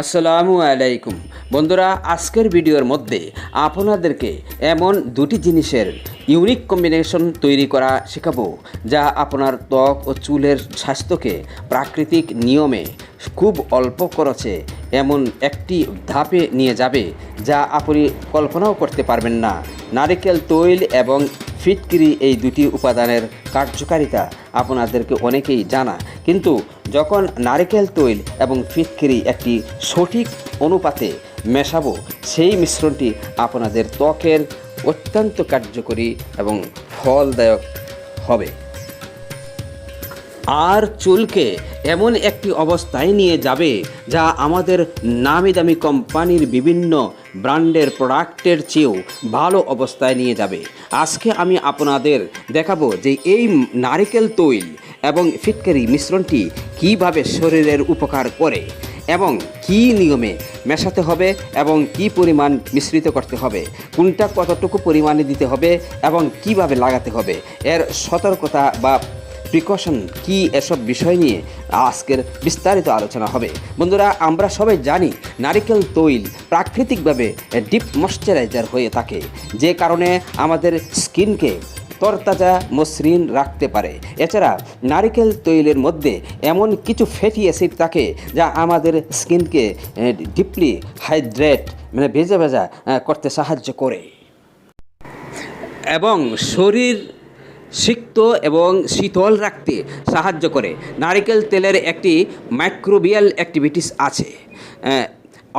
আসসালামু আলাইকুম। বন্ধুরা, আজকের ভিডিওর মধ্যে আপনাদেরকে এমন দুটি জিনিসের ইউনিক কম্বিনেশন তৈরি করা শেখাবো, যা আপনার ত্বক ও চুলের স্বাস্থ্যকে প্রাকৃতিক নিয়মে খুব অল্প খরচে এমন একটি ধাপে নিয়ে যাবে, যা আপনি কল্পনাও করতে পারবেন না। নারিকেল, তৈল এবং ফিটকিরি এই দুটি উপাদানের কার্যকারিতা আপনাদেরকে অনেকেই জানা কিন্তু যখন নারিকেল তৈল এবং ফিটকিরি একটি সঠিক অনুপাতে মেশাবো, সেই মিশ্রণটি আপনাদের ত্বকের অত্যন্ত কার্যকরী এবং ফলদায়ক হবে। আর চুলকে এমন একটি অবস্থায় নিয়ে যাবে যা আমাদের নামি দামি কোম্পানির বিভিন্ন ব্র্যান্ডের প্রোডাক্টের চেয়েও ভালো অবস্থায় নিয়ে যাবে। আজকে আমি আপনাদের দেখাবো যে এই নারিকেল তৈল এবং ফিটকারি মিশ্রণটি কীভাবে শরীরের উপকার করে এবং কি নিয়মে মেশাতে হবে এবং কি পরিমাণ মিশ্রিত করতে হবে, কোনটা কতটুকু পরিমাণে দিতে হবে এবং কীভাবে লাগাতে হবে, এর সতর্কতা বা প্রিকশন কি এসব বিষয় নিয়ে আজকের বিস্তারিত আলোচনা হবে। বন্ধুরা, আমরা সবাই জানি নারিকেল তৈল প্রাকৃতিকভাবে ডিপ ময়শ্চারাইজার হয়ে থাকে, যে কারণে আমাদের স্কিনকে তরতাজা মসৃণ রাখতে পারে। এছাড়া নারিকেল তৈলের মধ্যে এমন কিছু ফ্যাটি অ্যাসিড থাকে যা আমাদের স্কিনকে ডিপলি হাইড্রেট মানে ভেজা ভেজা করতে সাহায্য করে। এবং শরীর সিক্ত এবং শীতল রাখতে সাহায্য করে। নারিকেল তেলের একটি মাইক্রোবিয়াল অ্যাক্টিভিটিস আছে।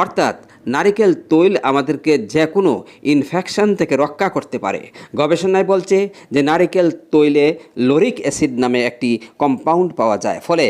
অর্থাৎ নারিকেল তৈল আমাদেরকে যে কোনো ইনফেকশন থেকে রক্ষা করতে পারে। গবেষণায় বলছে যে নারিকেল তৈলে লোরিক অ্যাসিড নামে একটি কম্পাউন্ড পাওয়া যায়। ফলে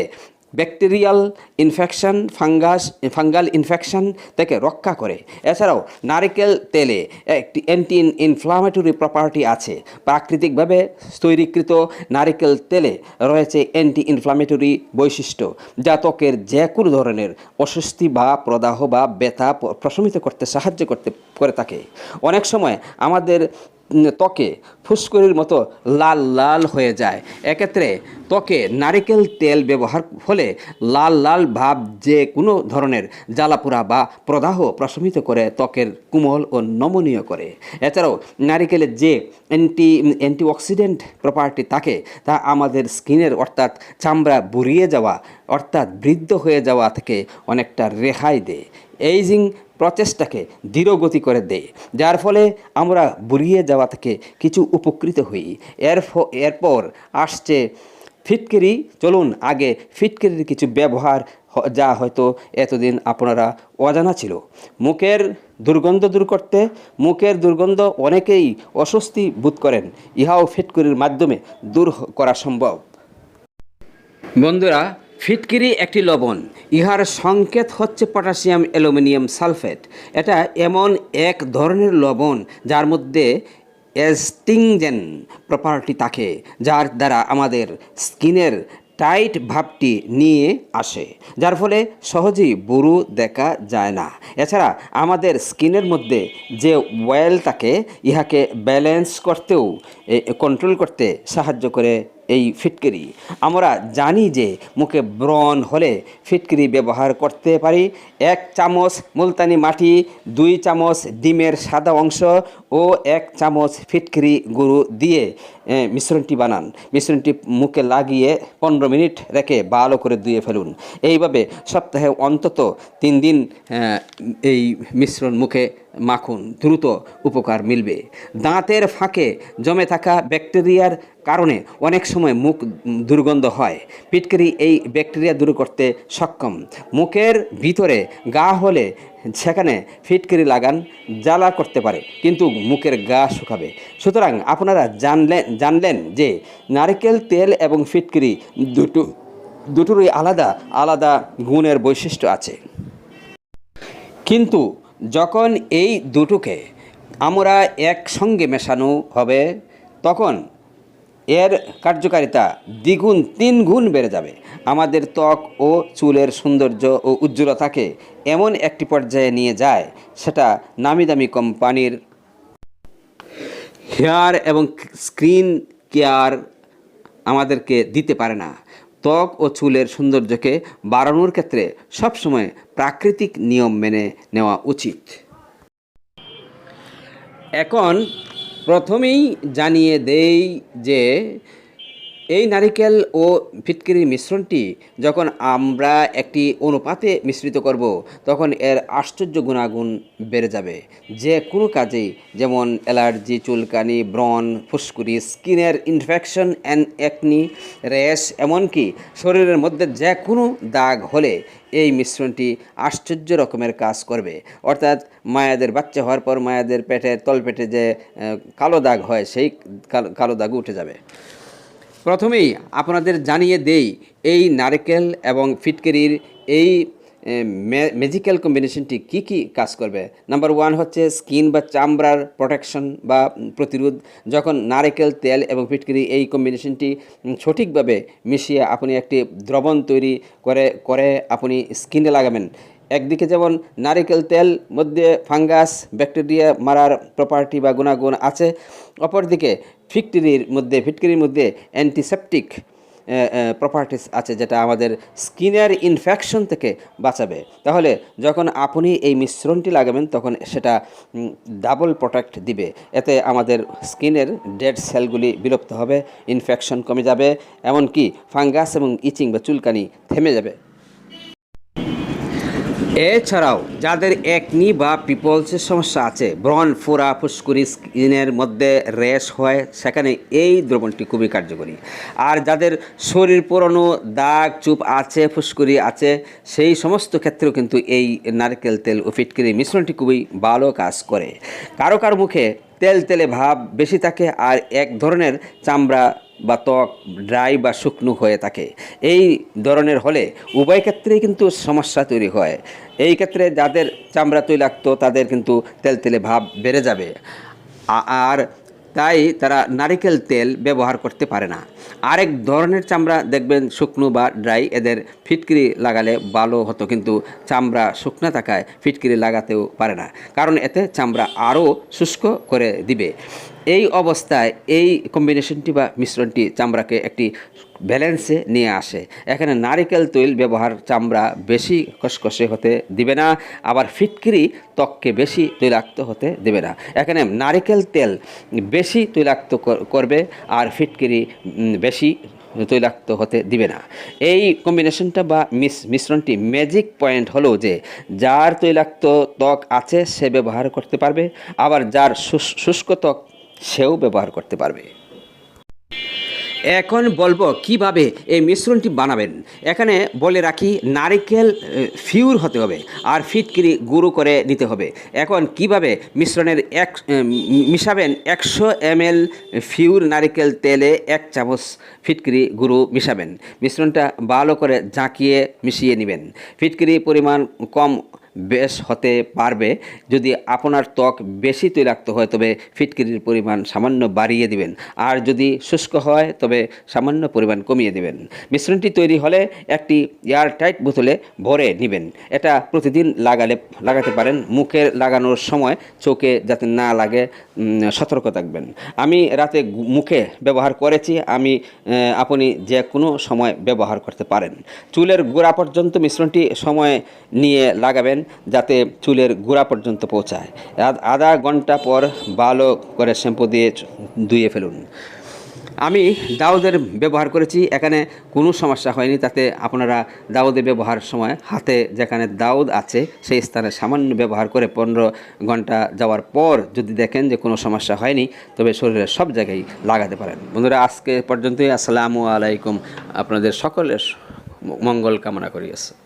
bacterial infection, fungus, fungal infection থেকে রক্ষা করে। এছাড়াও নারিকেল তেলে একটি অ্যান্টি ইনফ্লামেটরি প্রপার্টি আছে। প্রাকৃতিকভাবে তৈরিকৃত নারিকেল তেলে রয়েছে অ্যান্টি ইনফ্লামেটরি বৈশিষ্ট্য, যা ত্বকের যে কোনো ধরনের অস্বস্তি বা প্রদাহ বা ব্যথা প্রশমিত করতে সাহায্য করতে, করে থাকে। অনেক সময় আমাদের ত্বকে ফুসকুড়ির মতো লাল লাল হয়ে যায়। এক্ষেত্রে ত্বকে নারিকেল তেল ব্যবহার ফলে লাল লাল ভাব যে কোনো ধরনের জ্বালাপোড়া বা প্রদাহ প্রশমিত করে ত্বকের কোমল ও নমনীয় করে। এছাড়াও নারিকেলের যে অ্যান্টি, অ্যান্টিঅক্সিডেন্ট প্রপার্টি থাকে, তা আমাদের স্কিনের অর্থাৎ চামড়া বুড়িয়ে যাওয়া, অর্থাৎ বৃদ্ধ হয়ে যাওয়া থেকে অনেকটা রেহাই দেয়। এইজিং প্রচেষ্টাকে ধীরগতি করে দেয় যার ফলে আমরা বুড়িয়ে যাওয়া থেকে কিছু উপকৃত হই। এর এরপর আসছে ফিটকিরি। চলুন আগে ফিটকিরির কিছু ব্যবহার যা হয়তো এতদিন আপনারা অজানা ছিল। মুখের দুর্গন্ধ দূর করতে, মুখের দুর্গন্ধ অনেকেই অস্বস্তি বোধ করেন। ইহাও ফিটকিরির মাধ্যমে দূর করা সম্ভব। বন্ধুরা ফিটকিরি একটি লবণ। ইহার সংকেত হচ্ছে পটাশিয়াম অ্যালুমিনিয়াম সালফেট। এটা এমন এক ধরনের লবণ যার মধ্যে অ্যাস্টিংজেন প্রপার্টি থাকে, যার দ্বারা আমাদের স্কিনের টাইট ভাবটি নিয়ে আসে, যার ফলে সহজেই বুড়ো দেখা যায় না। এছাড়া আমাদের স্কিনের মধ্যে যে ওয়েল থাকে, ইহাকে ব্যালেন্স করতেও কন্ট্রোল করতে সাহায্য করে এই ফিটকিরি। আমরা জানি যে মুখে ব্রণ হলে ফিটকিরি ব্যবহার করতে পারি। এক চামচ মুলতানি মাটি, দুই চামচ ডিমের সাদা অংশ ও এক চামচ ফিটকিরি গুঁড়ো দিয়ে মিশ্রণটি বানান। মিশ্রণটি মুখে লাগিয়ে পনেরো মিনিট রেখে ভালো করে ধুয়ে ফেলুন। এইভাবে সপ্তাহে অন্তত তিন দিন এই মিশ্রণ মুখে মাখুন। দ্রুত উপকার মিলবে। দাঁতের ফাঁকে জমে থাকা ব্যাকটেরিয়ার কারণে অনেক সময় মুখ দুর্গন্ধ হয়। পিটকারি এই ব্যাকটেরিয়া দূর করতে সক্ষম। মুখের ভিতরে গা হলে সেখানে ফিটকিরি লাগান, জ্বালা করতে পারে, কিন্তু মুখের গা শুকাবে। সুতরাং আপনারা জানলেন জানলেন যে নারকেল, তেল এবং ফিটকিরি দুটো, দুটোরই আলাদা আলাদা গুণের বৈশিষ্ট্য আছে। কিন্তু যখন এই দুটোকে আমরা একসঙ্গে মেশানো হবে, তখন এর কার্যকারিতা দ্বিগুণ তিন গুণ বেড়ে যাবে। আমাদের ত্বক ও চুলের সৌন্দর্য ও উজ্জ্বলতাকে এমন একটি পর্যায়ে নিয়ে যায়, সেটা নামি দামি কোম্পানির হেয়ার এবং স্ক্রিন কেয়ার আমাদেরকে দিতে পারে না। ত্বক ও চুলের সৌন্দর্যকে বাড়ানোর ক্ষেত্রে সবসময় প্রাকৃতিক নিয়ম মেনে নেওয়া উচিত। এখন প্রথমেই জানিয়ে দেই যে এই নারিকেল ও ফিটকিরির মিশ্রণটি যখন আমরা একটি অনুপাতে মিশ্রিত করব, তখন এর আশ্চর্য গুণাগুণ বেড়ে যাবে। যে কোনো কাজেই, যেমন অ্যালার্জি, চুলকানি, ব্রণ, ফুসকুড়ি, স্কিনের ইনফেকশন অ্যান্ড একনি, র্যাশ, এমনকি শরীরের মধ্যে যে কোনো দাগ হলে এই মিশ্রণটি আশ্চর্য রকমের কাজ করবে। অর্থাৎ মায়াদের বাচ্চা হওয়ার পর মায়াদের পেটে, তলপেটে যে কালো দাগ হয়, সেই কালো দাগ উঠে যাবে। প্রথমেই আপনাদের জানিয়ে দেই, এই নারকেল এবং ফিটকেরির এই ম্যাজিক্যাল কম্বিনেশনটি কি কি কাজ করবে? নাম্বার ওয়ান হচ্ছে স্কিন বা চামড়ার প্রোটেকশন বা প্রতিরোধ। যখন নারকেল, তেল এবং ফিটকিরি এই কম্বিনেশনটি সঠিকভাবে মিশিয়ে আপনি একটি দ্রবণ তৈরি করে করে আপনি স্কিনে লাগাবেন একদিকে যেমন নারিকেল তেল, মধ্যে ফাঙ্গাস, ব্যাকটেরিয়া মারার প্রপার্টি বা গুণাগুণ আছে। অপরদিকে ফিটকিরির মধ্যে ফিটকিরির মধ্যে অ্যান্টিসেপটিক প্রপার্টিস আছে যেটা আমাদের স্কিনের ইনফেকশন থেকে বাঁচাবে। তাহলে যখন আপনি এই মিশ্রণটি লাগাবেন, তখন সেটা ডাবল প্রোটেক্ট দিবে। এতে আমাদের স্কিনের ডেড সেলগুলি বিলুপ্ত হবে ইনফেকশন কমে যাবে, এমনকি ফাঙ্গাস এবং ইচিং বা চুলকানি থেমে যাবে। এছাড়াও, যাদের একনি বা পিপলসের সমস্যা আছে, ব্রণ ফোরা ফুসকুরি স্কিনের মধ্যে র্যাশ হয়, সেখানে এই দ্রবণটি খুবই কার্যকরী। আর যাদের শরীর পুরনো, দাগ, চুপ আছে ফুসকুরি আছে, সেই সমস্ত ক্ষেত্রেও কিন্তু এই নারকেল তেল ও ফিটকিরি মিশ্রণটি খুবই ভালো কাজ করে। কারও কারও মুখে তেল তেলে ভাব বেশি থাকে, আর এক ধরনের চামড়া বা ত্বক ড্রাই বা শুকনো হয়ে থাকে। এই ধরনের হলে উভয় ক্ষেত্রেই কিন্তু সমস্যা তৈরি হয়। এই ক্ষেত্রে যাদের চামড়া তৈলাক্ত, তাদের কিন্তু তেলতেলে ভাব বেড়ে যাবে। আর তাই তারা নারিকেল তেল ব্যবহার করতে পারে না। আরেক ধরনের চামড়া দেখবেন শুকনো বা ড্রাই, এদের ফিটকিরি লাগালে ভালো হতো, কিন্তু চামড়া শুকনো থাকায় ফিটকিরি লাগাতেও পারে না। কারণ এতে চামড়া আরও শুষ্ক করে দিবে। এই অবস্থায় এই কম্বিনেশনটি বা মিশ্রণটি চামড়াকে একটি ব্যালেন্সে নিয়ে আসে। এখানে নারিকেল তৈল ব্যবহার চামড়া বেশি কসকসে হতে দিবে না, আবার ফিটকিরি ত্বককে বেশি তৈলাক্ত হতে দেবে না। এখানে নারিকেল তেল বেশি তৈলাক্ত করবে আর ফিটকিরি বেশি তৈলাক্ত হতে দিবে না। এই কম্বিনেশনটা বা মিস মিশ্রণটি ম্যাজিক পয়েন্ট হলো যে, যার তৈলাক্ত ত্বক আছে সে ব্যবহার করতে পারবে, আবার যার শুষ- শুষ্ক ত্বক সেও ব্যবহার করতে পারবে। এখন বলব কীভাবে এই মিশ্রণটি বানাবেন। এখানে বলে রাখি, নারিকেল ফিউর হতে হবে আর ফিটকিরি গুঁড়ো করে নিতে হবে। এখন কীভাবে মিশ্রণের এক মিশাবেন একশো এম এল ফিউর নারিকেল তেলে এক চামচ ফিটকিরি গুঁড়ো মিশাবেন। মিশ্রণটা ভালো করে ঝাঁকিয়ে মিশিয়ে নেবেন। ফিটকিরি পরিমাণ কম বেশ হতে পারবে। যদি আপনার ত্বক বেশি তৈলাক্ত হয়, তবে ফিটকিরির পরিমাণ সামান্য বাড়িয়ে দিবেন। আর যদি শুষ্ক হয়, তবে সামান্য পরিমাণ কমিয়ে দিবেন। মিশ্রণটি তৈরি হলে একটি এয়ার টাইট বোতলে ভরে নেবেন। এটা প্রতিদিন লাগালে, লাগাতে পারেন। মুখে লাগানোর সময় চোখে যাতে না লাগে সতর্ক থাকবেন। আমি রাতে মুখে ব্যবহার করেছি। আমি আপনি যে কোনো সময় ব্যবহার করতে পারেন। চুলের গোড়া পর্যন্ত মিশ্রণটি সময় নিয়ে লাগাবেন। যাতে চুলের গোড়া পর্যন্ত পৌঁছায়। আধা ঘণ্টা পর ভালো করে শ্যাম্পু দিয়ে ধুয়ে ফেলুন। আমি দাউদের ব্যবহার করেছি, এখানে কোনো সমস্যা হয়নি, তাতে আপনারা দাউদের ব্যবহার সময় হাতে যেখানে দাউদ আছে, সেই স্থানে সামান্য ব্যবহার করে পনেরো ঘণ্টা যাওয়ার পর যদি দেখেন যে কোনো সমস্যা হয়নি, তবে শরীরের সব জায়গায় লাগাতে পারেন। বন্ধুরা, আজকে পর্যন্তই। আসসালামু আলাইকুম। আপনাদের সকলের মঙ্গল কামনা করি। আছে